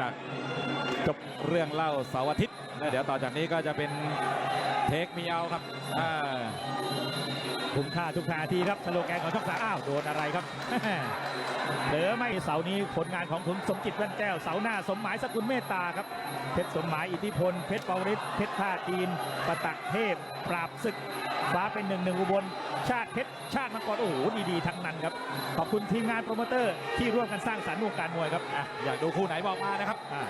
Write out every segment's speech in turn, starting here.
จากจบเรื่องเล่าเสาร์อาทิตย์แล้วเดี๋ยวต่อจากนี้ก็จะเป็นเทคมีเอาครับอ่าคุ้มค่าทุกนาทีครับสโลแกนของช่องสามอ้าวโดนอะไรครับ เหลือไม่เสาร์นี้ผลงานของคุณสมจิตแว่นแก้วเสาหน้าสมหมายสกุลเมตตาครับเพชรสมหมายอิทธิพลเพชรปวริศเพชรท่าจีนประตักเทพ ปราบศึกฟ้าเป็นหนึ่งหนึ่งอุบล ชาติเพชรชาติมังกรโอ้โหดีๆทั้งนั้นครับขอบคุณทีมงานโปรโมเตอร์ที่ร่วมกันสร้างสรรค์วงการมวยครับอะอยากดูคู่ไหนบอกมานะครับอ่า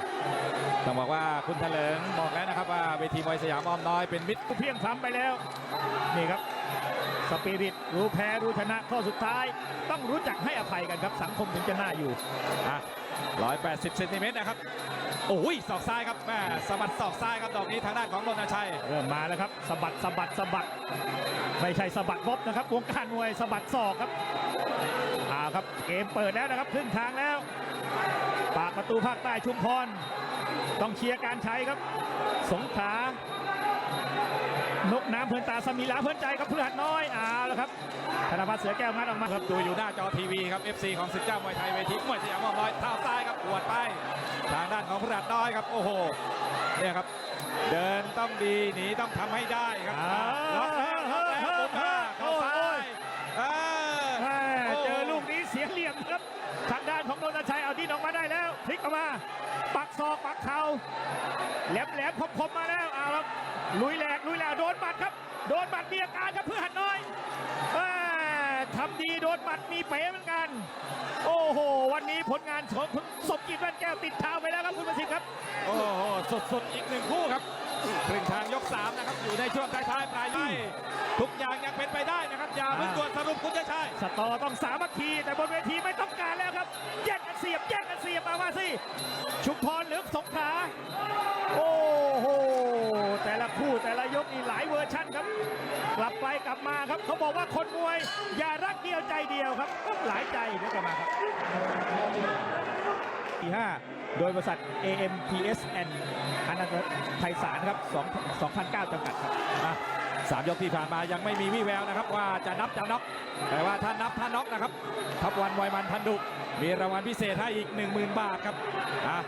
ต้องบอกว่าคุณเถลิงบอกแล้วนะครับว่าเวทีมวยสยามอ้อมน้อยเป็นมิตรเพียงพล้ำไปแล้วนี่ครับสปิริตรู้แพ้รู้ชนะข้อสุดท้าย ต้องรู้จักให้อภัยกันครับสังคมถึงจะน่าอยู่อะ180เซนติเมตรนะครับ โอ้ยศอกซ้ายครับแม่สะบัดศอกซ้ายครับดอกนี้ทางด้านของรณชัย เริ่มมาแล้วครับสะบัดสะบัดสะบัดไม่ใช่สะบัดบ๊อบนะครับวงการมวยสะบัดศอกครับอ่าครับเกมเปิดแล้วนะครับครึ่งทางแล้ว ปากประตูภาคใต้ชุมพรต้องเชียร์การใช้ครับ สงขลา นกน้ำเพลินตาสมีลาเพลินใจกับเพื่อนน้อยเอาแล้วครับธนพัฒน์เสือแก้วงัดออกมาครับดูอยู่หน้าจอทีวีครับ FC ของศึกเจ้ามวยไทยเวทีมวยสยามอ้อมน้อยเท้าซ้ายครับปวดไปทางด้านของพระราชน้อยครับโอ้โหเนี่ยครับ เดินต้องดีหนีต้องทำให้ได้ครับอ่าล็อกแล้วล็อกแล้วปุ๊บมาเข้าซ้ายอ่า แม่ โอ้ เจอลูกนี้เสียเหลี่ยมครับ ทางด้านของโดนชัยเอาดินออกมาได้แล้วพลิกออกมา ปักศอกปักเข่า แหลมแหลมคมคมๆมาแล้วเอาครับลุยแหลกลุยแหลกโดนบัดครับ โดนบัดมีอาการครับเพื่อนน้อยแม่ทำดีโดนบัดมีเป๋เหมือนกัน โอ้โห วันนี้ผลงานของคุณสมจิตแว่นแก้วติดเท้าไปแล้วครับคุณประสิทธิ์ครับ โอ้โหสุดๆอีกหนึ่งคู่ครับครึ่งทางยกสามนะครับอยู่ในช่วงท้ายๆปลายยกทุกอย่างยังเป็นไปได้นะครับอย่าเพิ่งด่วนสรุปคุณจะใช่สตอต้องสามัคคีแต่บนเวทีไม่ต้องการแล้วครับแย่งกันเสียบแย่งกัน เสียบมาว่าสิชุมพรเหลือสงขลาโอ้โหแต่ละคู่แต่ละยกนี่หลายเวอร์ชั่นครับ กลับไปกลับมาครับ เขาบอกว่าคนมวย อย่ารักเดียวใจเดียวครับ หลายใจเดี๋ยวกลับมาครับที่5โดยบริษัท AMPSN อนันตไทยสารครับ2 2009จำกัดครับอะ สามยกที่ผ่านมายังไม่มีวี่แววนะครับ ว่าจะนับจะน็อกแต่ว่าถ้านับถ้าน็อกนะครับทับวันไวยมันพันดุมีรางวัลพิเศษให้อีก 10,000 บาทครับอะ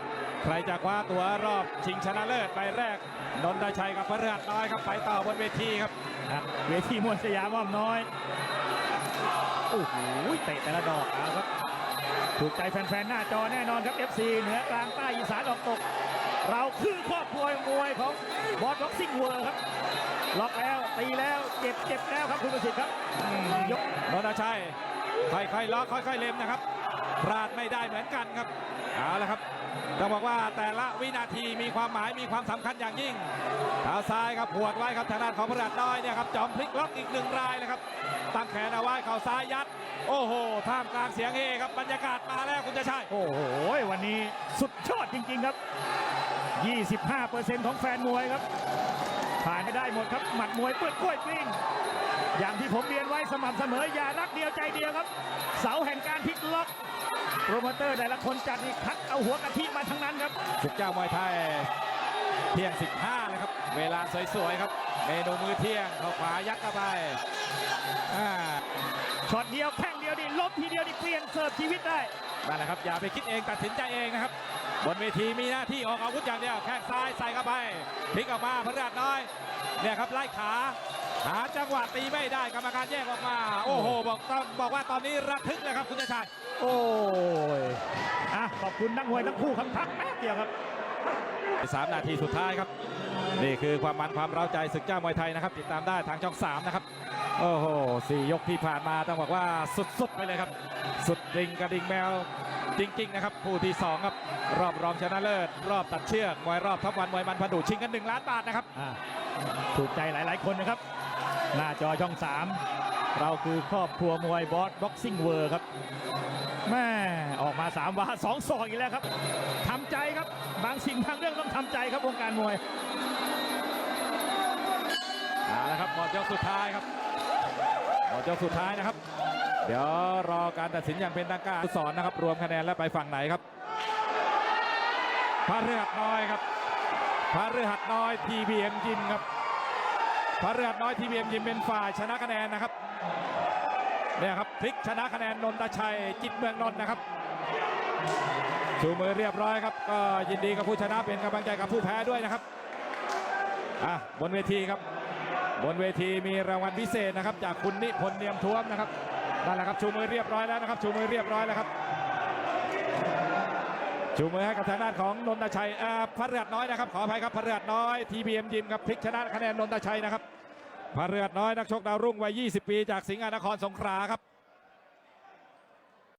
ใครจะคว้าตัวรอบชิงชนะเลิศใบแรกนนทชัยกับพระเรือน้อยครับไปต่อบนเวทีครับครับเวทีมวยสยามอ้อมน้อยโอ้โหเตะแต่ละดอกเอาครับถูกใจแฟนๆ หน้าจอแน่นอนครับ FC เหนือกลางใต้อีสานออกตก เราคือครอบครัวมวยของบอสบ็อกซิ่งเวิร์ครับล็อกแล้วตีแล้วเจ็บเจ็บแล้วครับคุณประสิทธิ์ครับอืมยกนนทชัยค่อยๆล็อกค่อยๆเล็มนะครับพลาดไม่ได้เหมือนกันครับเอาละครับต้องบอกว่าแต่ละวินาทีมีความหมายมีความสำคัญอย่างยิ่งเท้าซ้ายครับหวดไว้ครับทางด้านของพระราชน้อยเนี่ยครับจอมพลิกล็อกอีกหนึ่งรายเลยครับตั้งแขนเอาไว้เข่าซ้ายยัด โอ้โหท่ามกลางเสียงเฮครับบรรยากาศมาแล้วคุณจะใช่โอ้โหวันนี้สุ ดยอดจริง ๆครับ 25%ของแฟนมวยครับ ผ่านไม่ได้หมดครับ หมัดมวยเปิดกล้วยกลิ้งอย่างที่ผมเรียนไว้สม่ำเสมออย่ารักเดียวใจเดียวครับ เสาแห่งการพลิกล็อกโปรโมเตอร์แต่ละคนจัดนี่คัดเอาหัวกะทิมาทั้งนั้นครับศึกเจ้ามวยไทยเที่ยง 15เลยครับ เวลาสวยๆครับเมนูมือเที่ยงเข้าขวายัดเข้าไปอ่าช็อตเดียวแข้งเดียวนี่ล้มทีเดียวนี่เปลี่ยนเสิร์ฟชีวิตได้นั่นแหละครับอย่าไปคิดเองตัดสินใจเองนะครับ บนเวทีมีหน้าที่ออกอาวุธอย่างเดียวแข้งซ้ายใส่เข้าไปพลิกออกมาพระราชน้อยเนี่ยครับไล่ขาหาจังหวะตีไม่ได้กรรมการแยกออกมา โอ้โห บอกต้องบอกว่าตอนนี้ระทึกเลยครับคุณชัยโอ้ยอะขอบคุณนักมวยทั้งคู่ครับพักแป๊บเดียวครับสามนาทีสุดท้ายครับ นี่คือความมันความเร้าใจศึกเจ้ามวยไทยนะครับ ติดตามได้ทางช่องสามนะครับ โอ้โหสี่ยกที่ผ่านมาต้องบอกว่าสุดๆไปเลยครับ สุดดิ่งกระดิ่งแมว จริง ๆ นะครับคู่ที่สองครับรอบรองชนะเลิศ รอบตัดเชือกมวยรอบทับวันมวยมันพันดุชิงกัน 1 ล้านบาทนะครับอ่าถูกใจหลาย ๆ คนนะครับ หน้าจอช่อง 3 เราคือครอบครัวมวยบอสบ็อกซิ่งเวอร์ครับแม่ออกมา3วาสองศอกอีกแล้วครับทำใจครับบางสิ่งบางเรื่องต้องทำใจครับวงการมวยเอาละครับหมดยกสุดท้ายครับหมดยกสุดท้ายนะครับ เดี๋ยวรอการตัดสินอย่างเป็นทางการสอนนะครับ รวมคะแนนแล้วไปฝั่งไหนครับ พระเรือหัดน้อยครับ พระเรือหัดน้อยทีบีเอ็มยิมครับ พระเรือหัดน้อยทีบีเอ็มยิมเป็นฝ่ายชนะคะแนนนะครับเนี่ยครับพลิกชนะคะแนนนนทชัยจิตเมืองนนท์นะครับชูมือเรียบร้อยครับ ก็ยินดีกับผู้ชนะเป็นกำลังใจกับผู้แพ้ด้วยนะครับอะบนเวทีครับ บนเวทีมีรางวัลพิเศษนะครับ จากคุณนิพนธ์เนียมท้วมนะครับ นั่นแหละครับชูมือเรียบร้อยแล้วนะครับชูมือเรียบร้อยแล้วครับชูมือให้กับทางด้านของนนทชัยพระเรือนน้อยนะครับขออภัยครับพระเรือนน้อยทีบีเอ็มยิมครับพลิกชนะคะแนนนนทชัยนะครับพระเรือดน้อยนักชกดาวรุ่งวัย 20 ปี จากสิงห์นครสงขลาครับ